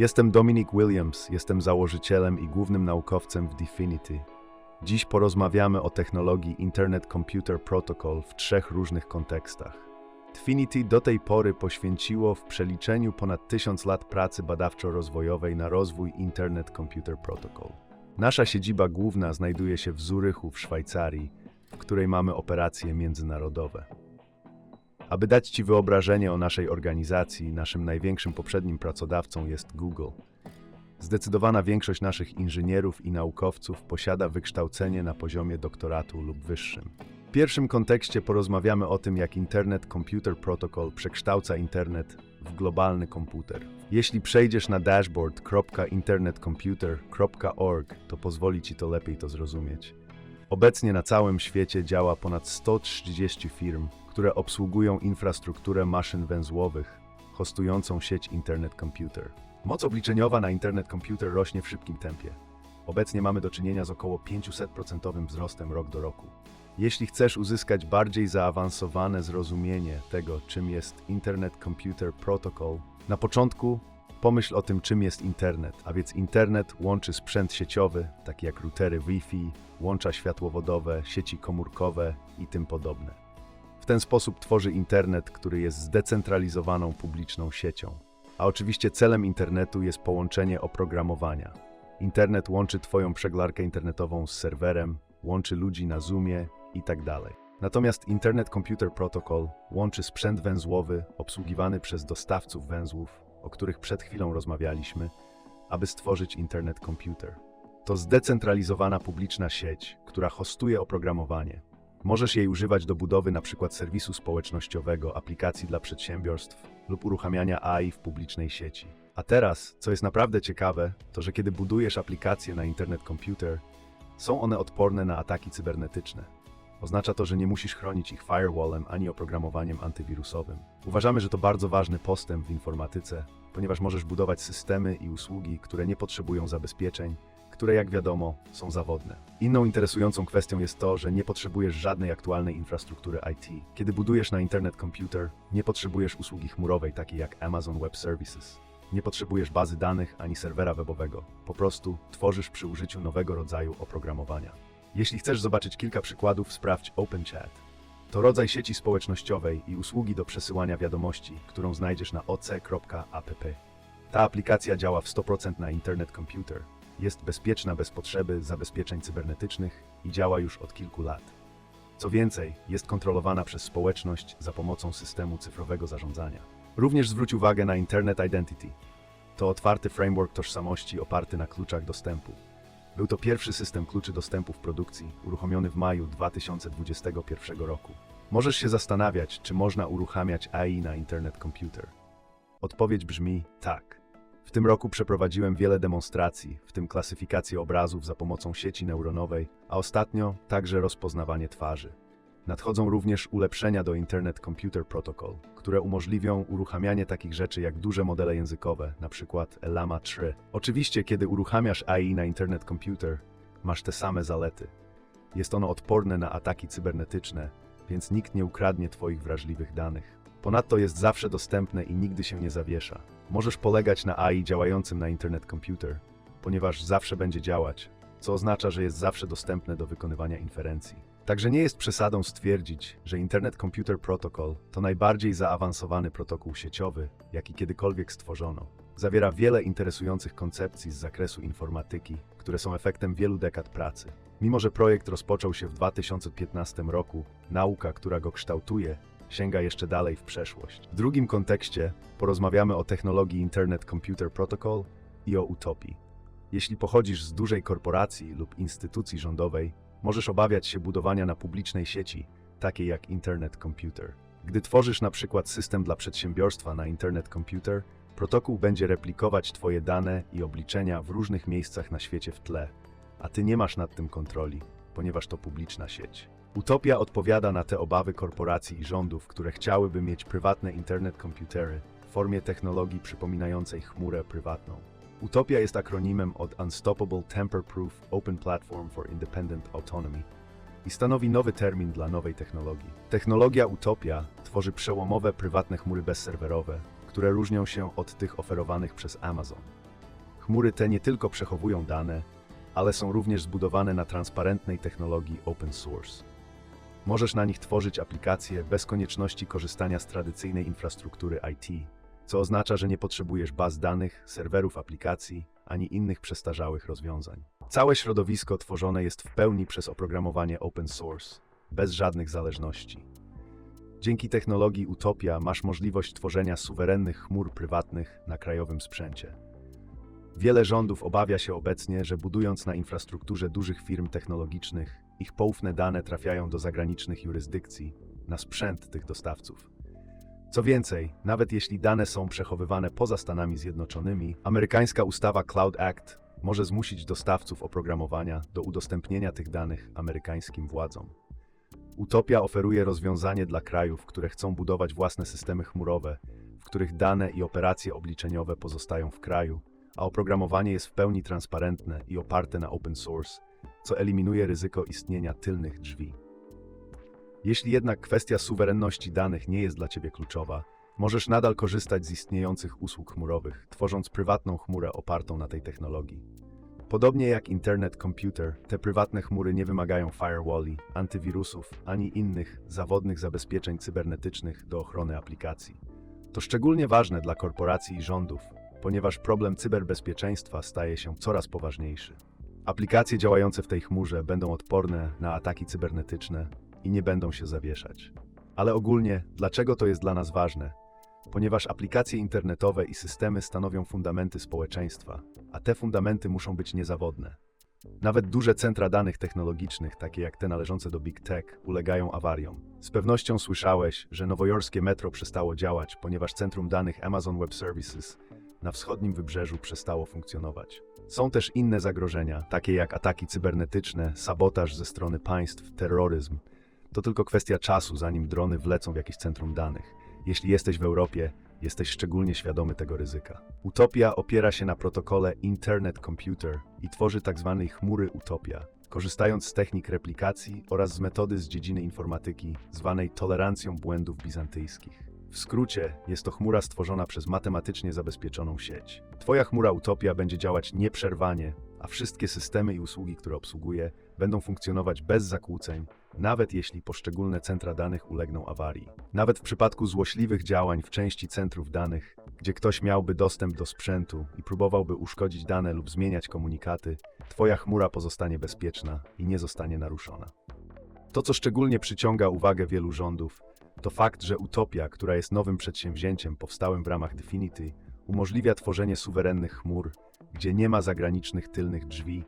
Jestem Dominic Williams, jestem założycielem i głównym naukowcem w Definity. Dziś porozmawiamy o technologii Internet Computer Protocol w trzech różnych kontekstach. Definity do tej pory poświęciło w przeliczeniu ponad tysiąc lat pracy badawczo-rozwojowej na rozwój Internet Computer Protocol. Nasza siedziba główna znajduje się w Zurychu w Szwajcarii, w której mamy operacje międzynarodowe. Aby dać Ci wyobrażenie o naszej organizacji, naszym największym poprzednim pracodawcą jest Google. Zdecydowana większość naszych inżynierów i naukowców posiada wykształcenie na poziomie doktoratu lub wyższym. W pierwszym kontekście porozmawiamy o tym, jak Internet Computer Protocol przekształca internet w globalny komputer. Jeśli przejdziesz na dashboard.internetcomputer.org, to pozwoli Ci to lepiej to zrozumieć. Obecnie na całym świecie działa ponad 130 firm, które obsługują infrastrukturę maszyn węzłowych, hostującą sieć Internet Computer. Moc obliczeniowa na Internet Computer rośnie w szybkim tempie. Obecnie mamy do czynienia z około 500% wzrostem rok do roku. Jeśli chcesz uzyskać bardziej zaawansowane zrozumienie tego, czym jest Internet Computer Protocol, na początku pomyśl o tym, czym jest internet, a więc internet łączy sprzęt sieciowy, taki jak routery Wi-Fi, łącza światłowodowe, sieci komórkowe i tym podobne. W ten sposób tworzy internet, który jest zdecentralizowaną publiczną siecią. A oczywiście celem internetu jest połączenie oprogramowania. Internet łączy Twoją przeglarkę internetową z serwerem, łączy ludzi na Zoomie i tak. Natomiast Internet Computer Protocol łączy sprzęt węzłowy obsługiwany przez dostawców węzłów, o których przed chwilą rozmawialiśmy, aby stworzyć Internet Computer. To zdecentralizowana publiczna sieć, która hostuje oprogramowanie. Możesz jej używać do budowy np. serwisu społecznościowego, aplikacji dla przedsiębiorstw lub uruchamiania AI w publicznej sieci. A teraz, co jest naprawdę ciekawe, to że kiedy budujesz aplikacje na Internet Computer, są one odporne na ataki cybernetyczne. Oznacza to, że nie musisz chronić ich firewallem ani oprogramowaniem antywirusowym. Uważamy, że to bardzo ważny postęp w informatyce, ponieważ możesz budować systemy i usługi, które nie potrzebują zabezpieczeń, które jak wiadomo są zawodne. Inną interesującą kwestią jest to, że nie potrzebujesz żadnej aktualnej infrastruktury IT. Kiedy budujesz na Internet Computer, nie potrzebujesz usługi chmurowej takiej jak Amazon Web Services. Nie potrzebujesz bazy danych ani serwera webowego. Po prostu tworzysz przy użyciu nowego rodzaju oprogramowania. Jeśli chcesz zobaczyć kilka przykładów, sprawdź OpenChat. To rodzaj sieci społecznościowej i usługi do przesyłania wiadomości, którą znajdziesz na oc.app. Ta aplikacja działa w 100% na Internet Computer. Jest bezpieczna bez potrzeby zabezpieczeń cybernetycznych i działa już od kilku lat. Co więcej, jest kontrolowana przez społeczność za pomocą systemu cyfrowego zarządzania. Również zwróć uwagę na Internet Identity. To otwarty framework tożsamości oparty na kluczach dostępu. Był to pierwszy system kluczy dostępu w produkcji, uruchomiony w maju 2021 roku. Możesz się zastanawiać, czy można uruchamiać AI na Internet Computer. Odpowiedź brzmi tak. W tym roku przeprowadziłem wiele demonstracji, w tym klasyfikację obrazów za pomocą sieci neuronowej, a ostatnio także rozpoznawanie twarzy. Nadchodzą również ulepszenia do Internet Computer Protocol, które umożliwią uruchamianie takich rzeczy jak duże modele językowe, np. Llama 3. Oczywiście, kiedy uruchamiasz AI na Internet Computer, masz te same zalety. Jest ono odporne na ataki cybernetyczne, więc nikt nie ukradnie Twoich wrażliwych danych. Ponadto jest zawsze dostępne i nigdy się nie zawiesza. Możesz polegać na AI działającym na Internet Computer, ponieważ zawsze będzie działać, co oznacza, że jest zawsze dostępne do wykonywania inferencji. Także nie jest przesadą stwierdzić, że Internet Computer Protocol to najbardziej zaawansowany protokół sieciowy, jaki kiedykolwiek stworzono. Zawiera wiele interesujących koncepcji z zakresu informatyki, które są efektem wielu dekad pracy. Mimo, że projekt rozpoczął się w 2015 roku, nauka, która go kształtuje, sięga jeszcze dalej w przeszłość. W drugim kontekście porozmawiamy o technologii Internet Computer Protocol i o utopii. Jeśli pochodzisz z dużej korporacji lub instytucji rządowej, możesz obawiać się budowania na publicznej sieci, takiej jak Internet Computer. Gdy tworzysz na przykład system dla przedsiębiorstwa na Internet Computer, protokół będzie replikować Twoje dane i obliczenia w różnych miejscach na świecie w tle, a Ty nie masz nad tym kontroli, ponieważ to publiczna sieć. Utopia odpowiada na te obawy korporacji i rządów, które chciałyby mieć prywatne internet komputery w formie technologii przypominającej chmurę prywatną. Utopia jest akronimem od Unstoppable Tamper-Proof Open Platform for Independent Autonomy i stanowi nowy termin dla nowej technologii. Technologia Utopia tworzy przełomowe prywatne chmury bezserwerowe, które różnią się od tych oferowanych przez Amazon. Chmury te nie tylko przechowują dane, ale są również zbudowane na transparentnej technologii open source. Możesz na nich tworzyć aplikacje bez konieczności korzystania z tradycyjnej infrastruktury IT, co oznacza, że nie potrzebujesz baz danych, serwerów aplikacji ani innych przestarzałych rozwiązań. Całe środowisko tworzone jest w pełni przez oprogramowanie open source, bez żadnych zależności. Dzięki technologii Utopia masz możliwość tworzenia suwerennych chmur prywatnych na krajowym sprzęcie. Wiele rządów obawia się obecnie, że budując na infrastrukturze dużych firm technologicznych, ich poufne dane trafiają do zagranicznych jurysdykcji, na sprzęt tych dostawców. Co więcej, nawet jeśli dane są przechowywane poza Stanami Zjednoczonymi, amerykańska ustawa Cloud Act może zmusić dostawców oprogramowania do udostępnienia tych danych amerykańskim władzom. Utopia oferuje rozwiązanie dla krajów, które chcą budować własne systemy chmurowe, w których dane i operacje obliczeniowe pozostają w kraju, a oprogramowanie jest w pełni transparentne i oparte na open source, co eliminuje ryzyko istnienia tylnych drzwi. Jeśli jednak kwestia suwerenności danych nie jest dla Ciebie kluczowa, możesz nadal korzystać z istniejących usług chmurowych, tworząc prywatną chmurę opartą na tej technologii. Podobnie jak Internet Computer, te prywatne chmury nie wymagają firewalli, antywirusów ani innych zawodnych zabezpieczeń cybernetycznych do ochrony aplikacji. To szczególnie ważne dla korporacji i rządów, ponieważ problem cyberbezpieczeństwa staje się coraz poważniejszy. Aplikacje działające w tej chmurze będą odporne na ataki cybernetyczne i nie będą się zawieszać. Ale ogólnie, dlaczego to jest dla nas ważne? Ponieważ aplikacje internetowe i systemy stanowią fundamenty społeczeństwa, a te fundamenty muszą być niezawodne. Nawet duże centra danych technologicznych, takie jak te należące do Big Tech, ulegają awariom. Z pewnością słyszałeś, że nowojorskie metro przestało działać, ponieważ centrum danych Amazon Web Services na wschodnim wybrzeżu przestało funkcjonować. Są też inne zagrożenia, takie jak ataki cybernetyczne, sabotaż ze strony państw, terroryzm. To tylko kwestia czasu, zanim drony wlecą w jakieś centrum danych. Jeśli jesteś w Europie, jesteś szczególnie świadomy tego ryzyka. Utopia opiera się na protokole Internet Computer i tworzy tzw. chmury Utopia, korzystając z technik replikacji oraz z metody z dziedziny informatyki zwanej tolerancją błędów bizantyjskich. W skrócie, jest to chmura stworzona przez matematycznie zabezpieczoną sieć. Twoja chmura Utopia będzie działać nieprzerwanie, a wszystkie systemy i usługi, które obsługuje, będą funkcjonować bez zakłóceń, nawet jeśli poszczególne centra danych ulegną awarii. Nawet w przypadku złośliwych działań w części centrów danych, gdzie ktoś miałby dostęp do sprzętu i próbowałby uszkodzić dane lub zmieniać komunikaty, Twoja chmura pozostanie bezpieczna i nie zostanie naruszona. To, co szczególnie przyciąga uwagę wielu rządów, to fakt, że Utopia, która jest nowym przedsięwzięciem powstałym w ramach Definity, umożliwia tworzenie suwerennych chmur, gdzie nie ma zagranicznych tylnych drzwi,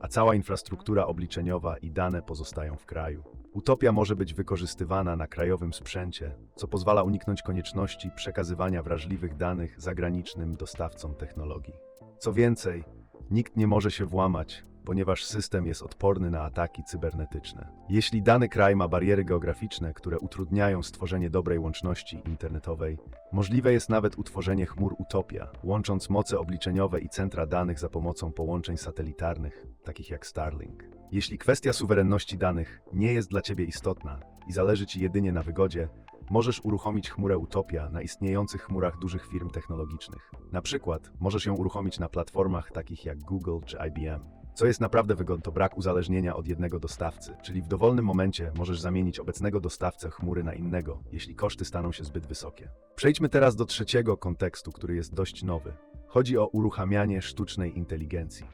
a cała infrastruktura obliczeniowa i dane pozostają w kraju. Utopia może być wykorzystywana na krajowym sprzęcie, co pozwala uniknąć konieczności przekazywania wrażliwych danych zagranicznym dostawcom technologii. Co więcej, nikt nie może się włamać, ponieważ system jest odporny na ataki cybernetyczne. Jeśli dany kraj ma bariery geograficzne, które utrudniają stworzenie dobrej łączności internetowej, możliwe jest nawet utworzenie chmur Utopia, łącząc moce obliczeniowe i centra danych za pomocą połączeń satelitarnych, takich jak Starlink. Jeśli kwestia suwerenności danych nie jest dla Ciebie istotna i zależy Ci jedynie na wygodzie, możesz uruchomić chmurę Utopia na istniejących chmurach dużych firm technologicznych. Na przykład możesz ją uruchomić na platformach takich jak Google czy IBM. Co jest naprawdę wygodne, to brak uzależnienia od jednego dostawcy, czyli w dowolnym momencie możesz zamienić obecnego dostawcę chmury na innego, jeśli koszty staną się zbyt wysokie. Przejdźmy teraz do trzeciego kontekstu, który jest dość nowy. Chodzi o uruchamianie sztucznej inteligencji.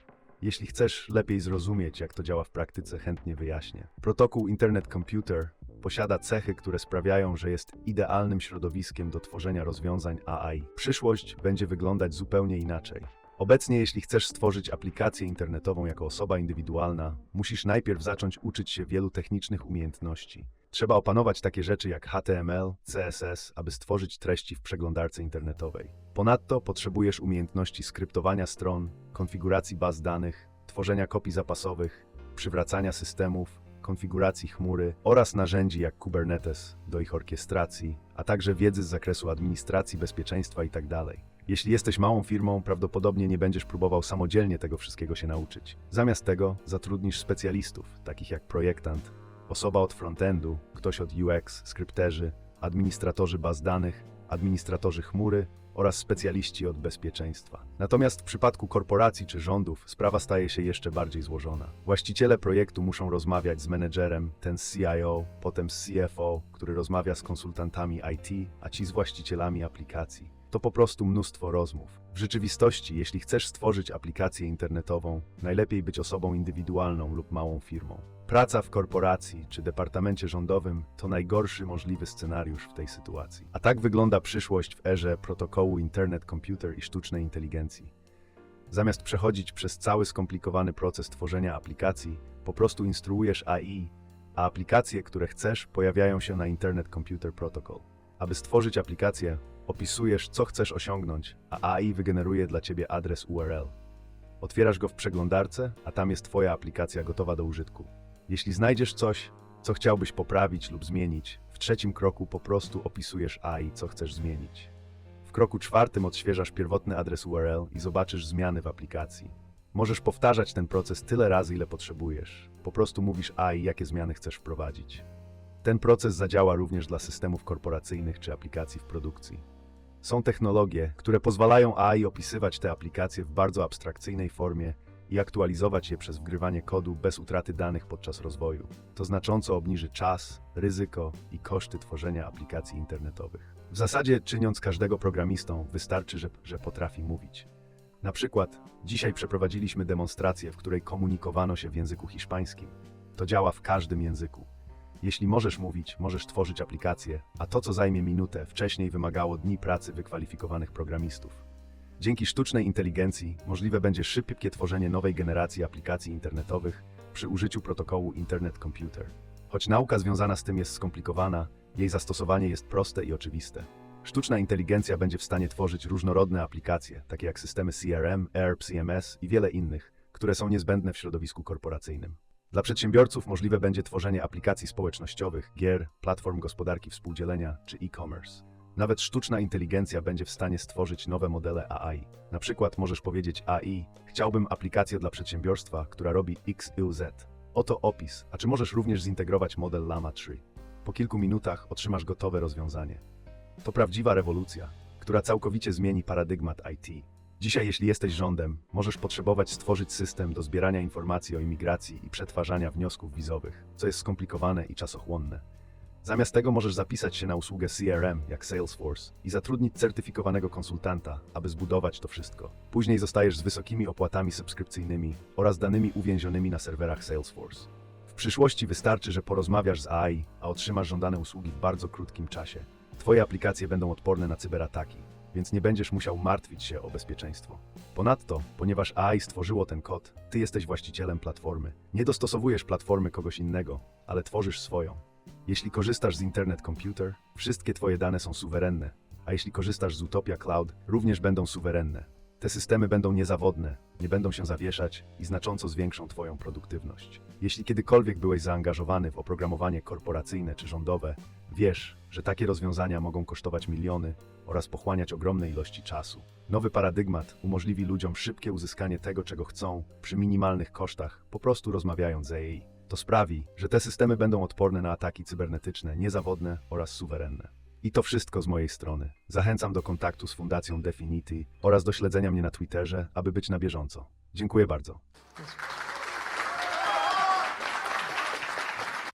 Jeśli chcesz lepiej zrozumieć, jak to działa w praktyce, chętnie wyjaśnię. Protokół Internet Computer posiada cechy, które sprawiają, że jest idealnym środowiskiem do tworzenia rozwiązań AI. Przyszłość będzie wyglądać zupełnie inaczej. Obecnie, jeśli chcesz stworzyć aplikację internetową jako osoba indywidualna, musisz najpierw zacząć uczyć się wielu technicznych umiejętności. Trzeba opanować takie rzeczy jak HTML, CSS, aby stworzyć treści w przeglądarce internetowej. Ponadto potrzebujesz umiejętności skryptowania stron, konfiguracji baz danych, tworzenia kopii zapasowych, przywracania systemów, konfiguracji chmury oraz narzędzi jak Kubernetes do ich orkiestracji, a także wiedzy z zakresu administracji, bezpieczeństwa itd. Jeśli jesteś małą firmą, prawdopodobnie nie będziesz próbował samodzielnie tego wszystkiego się nauczyć. Zamiast tego zatrudnisz specjalistów, takich jak projektant, osoba od frontendu, ktoś od UX, skrypterzy, administratorzy baz danych, administratorzy chmury oraz specjaliści od bezpieczeństwa. Natomiast w przypadku korporacji czy rządów sprawa staje się jeszcze bardziej złożona. Właściciele projektu muszą rozmawiać z menedżerem, ten z CIO, potem z CFO, który rozmawia z konsultantami IT, a ci z właścicielami aplikacji. To po prostu mnóstwo rozmów. W rzeczywistości, jeśli chcesz stworzyć aplikację internetową, najlepiej być osobą indywidualną lub małą firmą. Praca w korporacji czy departamencie rządowym to najgorszy możliwy scenariusz w tej sytuacji. A tak wygląda przyszłość w erze protokołu Internet Computer i sztucznej inteligencji. Zamiast przechodzić przez cały skomplikowany proces tworzenia aplikacji, po prostu instruujesz AI, a aplikacje, które chcesz, pojawiają się na Internet Computer Protocol. Aby stworzyć aplikację, opisujesz, co chcesz osiągnąć, a AI wygeneruje dla ciebie adres URL. Otwierasz go w przeglądarce, a tam jest Twoja aplikacja gotowa do użytku. Jeśli znajdziesz coś, co chciałbyś poprawić lub zmienić, w trzecim kroku po prostu opisujesz AI, co chcesz zmienić. W kroku czwartym odświeżasz pierwotny adres URL i zobaczysz zmiany w aplikacji. Możesz powtarzać ten proces tyle razy, ile potrzebujesz. Po prostu mówisz AI, jakie zmiany chcesz wprowadzić. Ten proces zadziała również dla systemów korporacyjnych czy aplikacji w produkcji. Są technologie, które pozwalają AI opisywać te aplikacje w bardzo abstrakcyjnej formie i aktualizować je przez wgrywanie kodu bez utraty danych podczas rozwoju. To znacząco obniży czas, ryzyko i koszty tworzenia aplikacji internetowych. W zasadzie, czyniąc każdego programistą, wystarczy, że, że potrafi mówić. Na przykład, dzisiaj przeprowadziliśmy demonstrację, w której komunikowano się w języku hiszpańskim. To działa w każdym języku. Jeśli możesz mówić, możesz tworzyć aplikacje, a to, co zajmie minutę, wcześniej wymagało dni pracy wykwalifikowanych programistów. Dzięki sztucznej inteligencji możliwe będzie szybkie tworzenie nowej generacji aplikacji internetowych przy użyciu protokołu Internet Computer. Choć nauka związana z tym jest skomplikowana, jej zastosowanie jest proste i oczywiste. Sztuczna inteligencja będzie w stanie tworzyć różnorodne aplikacje, takie jak systemy CRM, ERP, CMS i wiele innych, które są niezbędne w środowisku korporacyjnym. Dla przedsiębiorców możliwe będzie tworzenie aplikacji społecznościowych, gier, platform gospodarki współdzielenia czy e-commerce. Nawet sztuczna inteligencja będzie w stanie stworzyć nowe modele AI. Na przykład możesz powiedzieć AI: Chciałbym aplikację dla przedsiębiorstwa, która robi X, Y, Z. Oto opis, a czy możesz również zintegrować model Llama 3? Po kilku minutach otrzymasz gotowe rozwiązanie. To prawdziwa rewolucja, która całkowicie zmieni paradygmat IT. Dzisiaj, jeśli jesteś rządem, możesz potrzebować stworzyć system do zbierania informacji o imigracji i przetwarzania wniosków wizowych, co jest skomplikowane i czasochłonne. Zamiast tego możesz zapisać się na usługę CRM, jak Salesforce, i zatrudnić certyfikowanego konsultanta, aby zbudować to wszystko. Później zostajesz z wysokimi opłatami subskrypcyjnymi oraz danymi uwięzionymi na serwerach Salesforce. W przyszłości wystarczy, że porozmawiasz z AI, a otrzymasz żądane usługi w bardzo krótkim czasie. Twoje aplikacje będą odporne na cyberataki, więc nie będziesz musiał martwić się o bezpieczeństwo. Ponadto, ponieważ AI stworzyło ten kod, ty jesteś właścicielem platformy. Nie dostosowujesz platformy kogoś innego, ale tworzysz swoją. Jeśli korzystasz z Internet Computer, wszystkie Twoje dane są suwerenne, a jeśli korzystasz z Utopia Cloud, również będą suwerenne. Te systemy będą niezawodne, nie będą się zawieszać i znacząco zwiększą Twoją produktywność. Jeśli kiedykolwiek byłeś zaangażowany w oprogramowanie korporacyjne czy rządowe, wiesz, że takie rozwiązania mogą kosztować miliony oraz pochłaniać ogromne ilości czasu. Nowy paradygmat umożliwi ludziom szybkie uzyskanie tego, czego chcą, przy minimalnych kosztach, po prostu rozmawiając z AI. To sprawi, że te systemy będą odporne na ataki cybernetyczne, niezawodne oraz suwerenne. I to wszystko z mojej strony. Zachęcam do kontaktu z Fundacją Definity oraz do śledzenia mnie na Twitterze, aby być na bieżąco. Dziękuję bardzo.